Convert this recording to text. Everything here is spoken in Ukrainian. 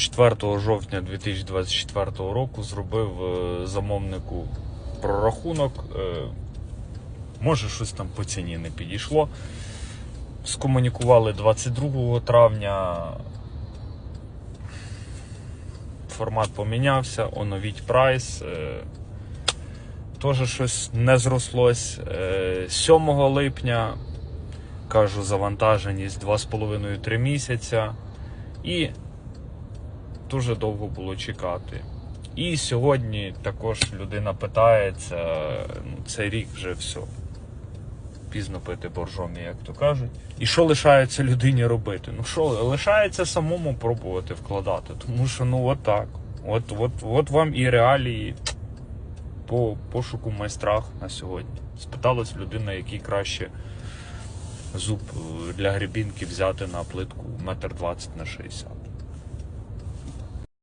4 жовтня 2024 року зробив е, замовнику прорахунок. Е, Може, щось там по ціні не підійшло. Скомунікували 22 травня. Формат помінявся, оновіть прайс. Е, Теж щось не зрослось. Е, 7 липня кажу, завантаженість 2,5-3 місяця. І дуже довго було чекати. І сьогодні також людина питається, ну, цей рік вже все. Пізно пити боржомі, як то кажуть. І що лишається людині робити? Ну що, лишається самому пробувати вкладати. Тому що ну от. От, от, от вам і реалії по пошуку майстрах на сьогодні. Спиталась людина, який краще зуб е, для гребінки взяти на плитку 1,20 на 60.